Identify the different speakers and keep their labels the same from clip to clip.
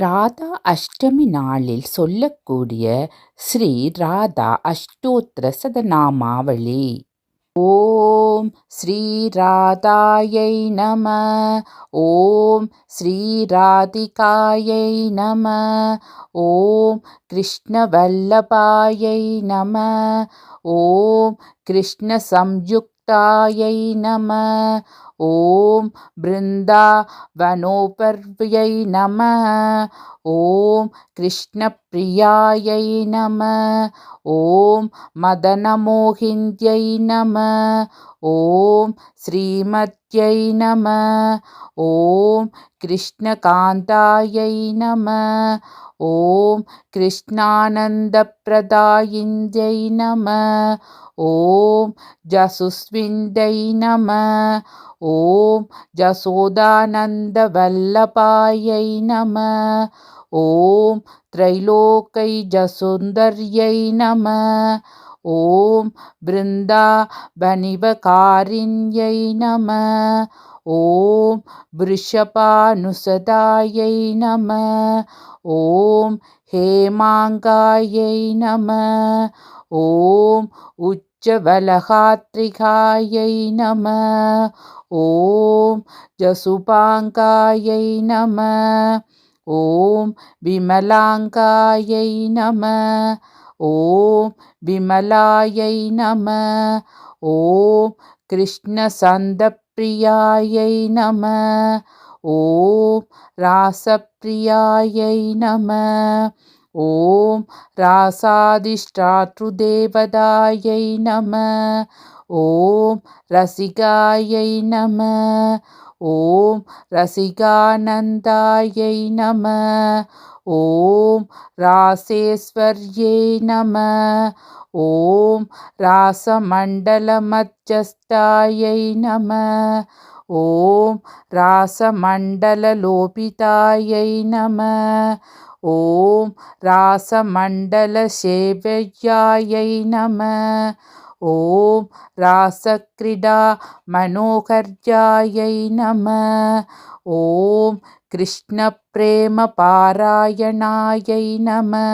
Speaker 1: ராதா அஷ்டமி நாளில் சொல்லக்கூடிய ஸ்ரீ ராதா அஷ்டோத்திர சதநாமாவளி. ஓம் ஸ்ரீ ராதாயை நம ஓம் ஸ்ரீ ராதிகாயை நம ஓம் கிருஷ்ணவல்லபாயை நம ஓம் கிருஷ்ண சம்யுக்தாயை நம ॐ बृन्दावनोपर्व्यै नमः ॐ कृष्णप्रियायै नमः ॐ मदनमोहिन्यै नमः ॐ श्रीमत्यै नमः ॐ कृष्णकान्तायै नमः ॐ कृष्णानन्दप्रदायिन्यै नमः। ॐ जसुस्विन्दै नमः। ॐ जसोदानन्दवल्लभायै नमः। ॐ त्रैलोक्यजसुन्दर्यै नमः। ॐ बृन्दावनिवकारिण्यै नमः ॐ वृषभानुसदायै नमः ॐ हेमाङ्गायै नमः ॐ उच्चबलहात्रिकायै नमः ॐ जसुपाङ्गायै नमः ॐ विमलाङ्गायै नमः ॐ विमलायै नमः ॐ கிருஷ்ணசந்தப்பிரியாயை நம. ஓம் ராசப்பிரியாயை நம. ஓம் ராசாதிஷ்டாத்ருதேவதாயை நம. ஓம் ரசிகாயை நம. ஓம் ரசிகானந்தாயை நம. ॐ रासेश्वर्यै नमः। ॐ रासमण्डलमध्यस्थायै नमः। ॐ रासमण्डललोपितायै नमः। ॐ रासमण्डलसेव्यायै नमः। ॐ रासक्रीडा मनोहर्यायै नमः। ॐ कृष्णप्रेमपारायणायै नमः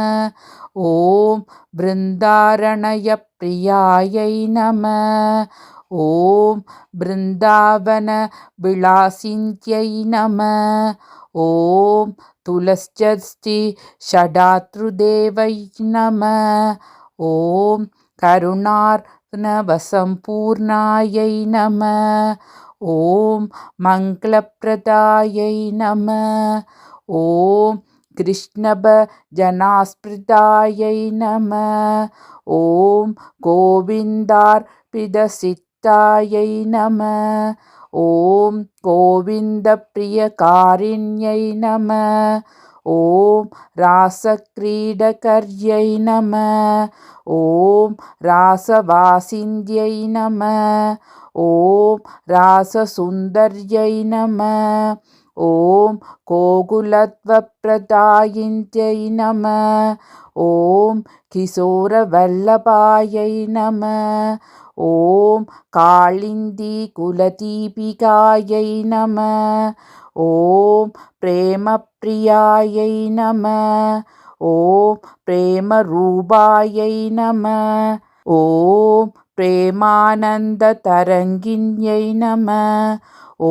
Speaker 1: ॐ बृन्दारणयप्रियायै नमः ॐ बृन्दावनविलासिन्त्यै नमः ॐ तुलश्चस्ति षडातृदेवै नमः ॐ करुणार्णवसम्पूर्णायै नमः ॐ मङ्गलप्रदायै नमः ॐ कृष्णभजनास्पृतायै नमः ॐ गोविन्दार्पितसिद्धायै नमः ॐ गोविन्दप्रियकारिण्यै नमः ॐ रासक्रीडकर्यै नमः ॐ रासवासिन्द्यै नमः ॐ राससुन्दर्यै नमः ॐ गोकुलत्वप्रदायिन्त्यै नमः ॐ किशोरवल्लभायै नमः ॐ काळिन्दीकुलदीपिकायै नमः ॐ प्रेमप्रियायै नमः ॐ प्रेमरूपायै नमः ॐ प्रेमानन्दतरङ्गिन्यै नमः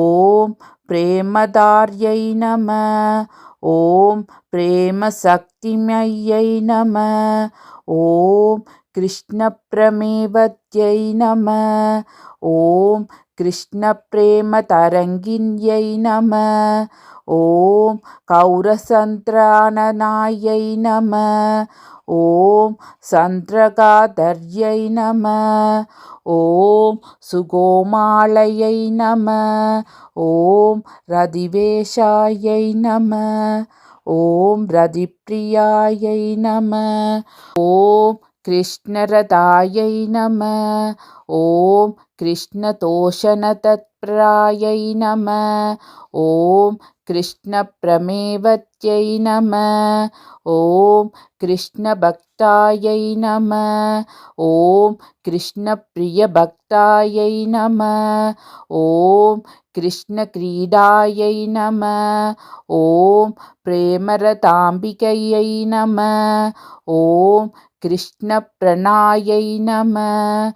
Speaker 1: ॐ प्रेमदार्यै नमः ॐ प्रेमशक्तिमयै नमः ॐ कृष्णप्रमेवत्यै नमः ॐ कृष्णप्रेमतरङ्गिन्यै नमः ॐ कौरसन्त्राननायै नमः ஓம் சந்திரகாதர்யை நம ஓம் சுகோமாலையை நம ஓம் ரதிவேஷாயை நம ஓம் ரதிப்பிரியாயை நம ஓம் கிருஷ்ணரதாயை நம ஓம் கிருஷ்ணதோஷண தத்பிராயை நம ஓம் कृष्णप्रमेवत्यै नमः। ॐ कृष्णभक्तायै नमः। ॐ कृष्णप्रियभक्तायै नमः। ॐ कृष्णक्रीडायै नमः। ॐ प्रेमरताम्बिकयै नमः। ॐ कृष्णप्रणायै नमः।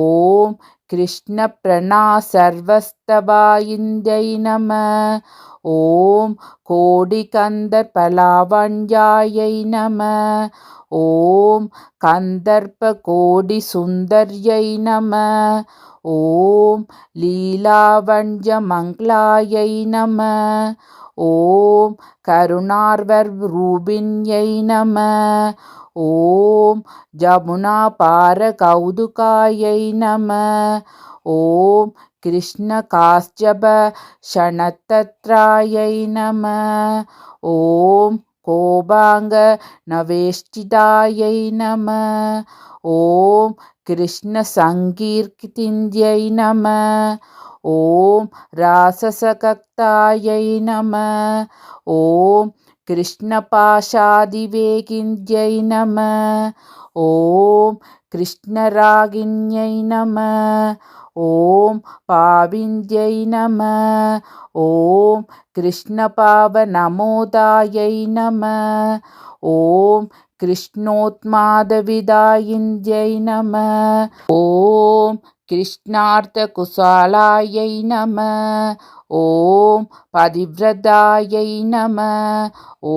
Speaker 1: ॐ कृष्णप्रणा सर्वस्तवायिन्दै नमः ஓம் கோடிகந்தர் பலாவண்யாயை நம. ஓம் கந்தர்ப்ப கோடி சுந்தர்யை நம. ஓம் லீலாவண்ய மங்களாயை நம. ஓம் கருணார்வர் ரூபிண்யை நம. ஓம் ஜமுனா பார கௌதுகாயை நம. ஓம் कृष्णकाश्यप क्षणतत्रायै नमः ॐ कोपाङ्गनवेष्टितायै नमः ॐ कृष्णसङ्कीर्तिन्द्यै नमः ॐ राससकक्तायै नमः ॐ कृष्णपाशादिवेगिन्द्यै नमः ॐ कृष्णरागिन्यै नमः ॐ पाविन्द्यै नमः ॐ कृष्णपावनमोदायै नमः ॐ कृष्णोत्मादविदायिन्द्यै नमः ॐ कृष्णार्थकुशालायै नमः ॐ पतिव्रतायै नमः ॐ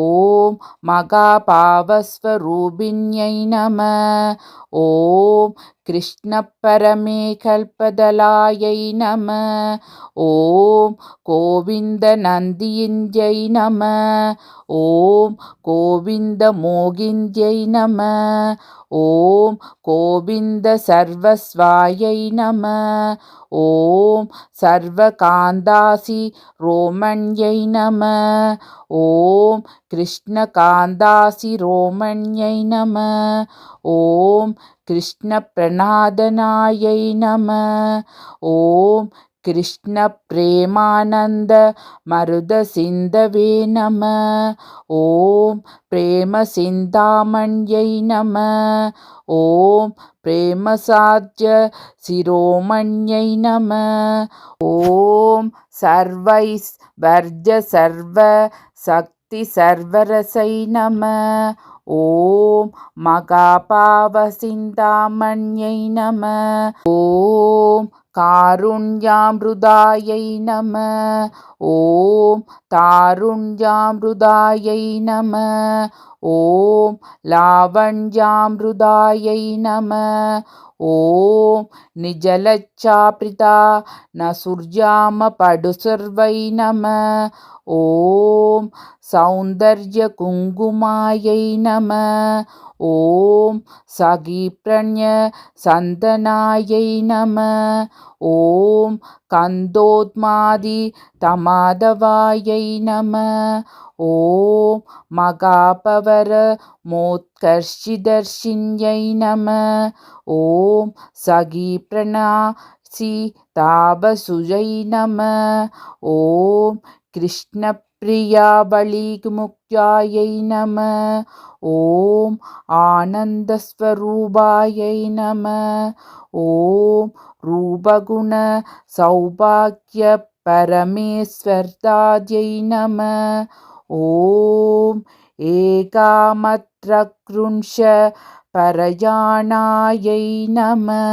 Speaker 1: मगापावस्वरूपिण्यै नमः ॐ कृष्णपरमे कल्पदलायै नमः ॐ गोविन्दनन्दिन्द्यै नमः ॐ गोविन्दमोगिन्द्यै नमः ॐ गोविन्दसर्वस्वायै नमः ॐ सर्वकान्दासि रोमण्यै नमः ॐ कृष्णकान्दासि रोमण्यै नमः ॐ कृष्णप्रणादनायै नमः ॐ कृष्णप्रेमानन्दमरुदसिन्धवे नमः ॐ प्रेमसिन्तामण्यै नमः ॐ प्रेमसाध्य शिरोमण्यै नमः ॐ सर्वैस्वर्ज सर्वशक्तिसर्वरसै नमः ஓம் மகா பாவ சிந்தாமண்யை நம. ஓம் காருண்யாமிருதாயை நம. ॐ तारुण्यामृदायै नमः ॐ लावण्यामृदायै नमः ॐ निजलच्चाप्रिता न सूर्यामपडुसर्वै नमः ॐ सौन्दर्यकुङ्कुमायै नमः ॐ सखीप्रणयसन्दनायै नमः ॐ கந்தோத்மாதி தமாதவாயை நம. ஓம் மகாபவர மோத்கர்ஷிதர்ஷின்யை நம. ஓம் சகி பிரணா சி தாபசுஜை நம. ஓம் கிருஷ்ண பிரியா பலிகுமுக்தியாயை நம. ॐ कृष्णप्रियाबलिमुख्यायै नमः ॐ आनन्दस्वरूपायै नमः ॐ रूपगुणसौभाग्यपरमेश्वर्तायै नमः ॐ एकामत्रकृंश परयाणायै नमः